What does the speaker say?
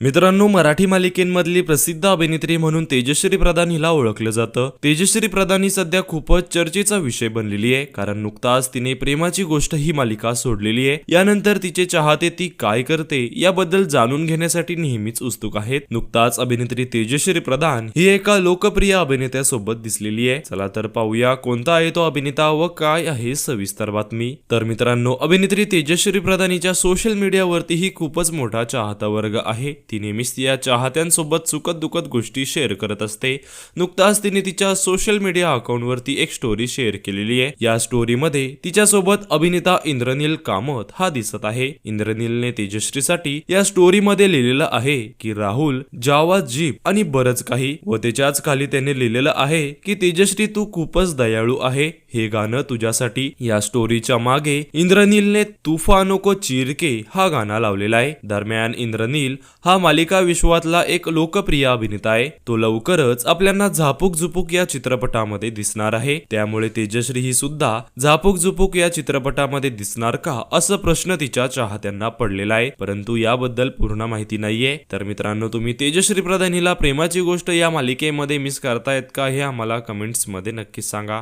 मित्रांनो मराठी मालिकेंमधली प्रसिद्ध अभिनेत्री म्हणून तेजश्री प्रधान हिला ओळखलं जातं. तेजश्री प्रधान ही सध्या खूपच चर्चेचा विषय बनलेली आहे कारण नुकताच तिने प्रेमाची गोष्ट ही मालिका सोडलेली आहे. यानंतर तिचे चाहते ती काय करते याबद्दल जाणून घेण्यासाठी नेहमीच उत्सुक आहेत. नुकताच अभिनेत्री तेजश्री प्रधान ही एका लोकप्रिय अभिनेत्यासोबत दिसलेली आहे. चला तर पाहूया कोणता आहे तो अभिनेता व काय आहे सविस्तर बातमी. तर मित्रांनो अभिनेत्री तेजश्री प्रधान हिच्या सोशल मीडियावरती ही खूपच मोठा चाहता वर्ग आहे. ती नेहमीच तिच्या चाहत्यांसोबत चुकत दुखत गोष्टी शेअर करत असते. नुकताच तिने तिच्या सोशल मीडिया अकाउंटवरती एक स्टोरी शेअर केलेली आहे. या स्टोरीमध्ये तिच्यासोबत अभिनेता इंद्रनील कामत हा दिसत आहे. इंद्रनीलने तेजश्रीसाठी या स्टोरीमध्ये लिहिलेलं आहे की राहुल जावा जीप आणि बरंच काही. व त्याच्याच खाली त्याने लिहिलेलं आहे की तेजश्री तू खूपच दयाळू आहे. हे गाणं तुझ्यासाठी. या स्टोरीच्या मागे इंद्रनीलने तुफानो को चिरके हा गाणं लावलेला आहे. दरम्यान इंद्रनील हा मालिका विश्वातला एक लोकप्रिय अभिनेता आहे. तो लवकरच आपल्याला झापूक झुपूक या चित्रपटामध्ये दिसणार आहे. त्यामुळे तेजश्री ही सुद्धा झापूक झुपूक या चित्रपटामध्ये दिसणार का असं प्रश्न तिच्या चाहत्यांना पडलेला आहे. परंतु याबद्दल पूर्ण माहिती नाहीये. तर मित्रांनो तुम्ही तेजश्री प्रधान हिला प्रेमाची गोष्ट या मालिकेमध्ये मिस करतायत का हे आम्हाला कमेंट्समध्ये नक्कीच सांगा.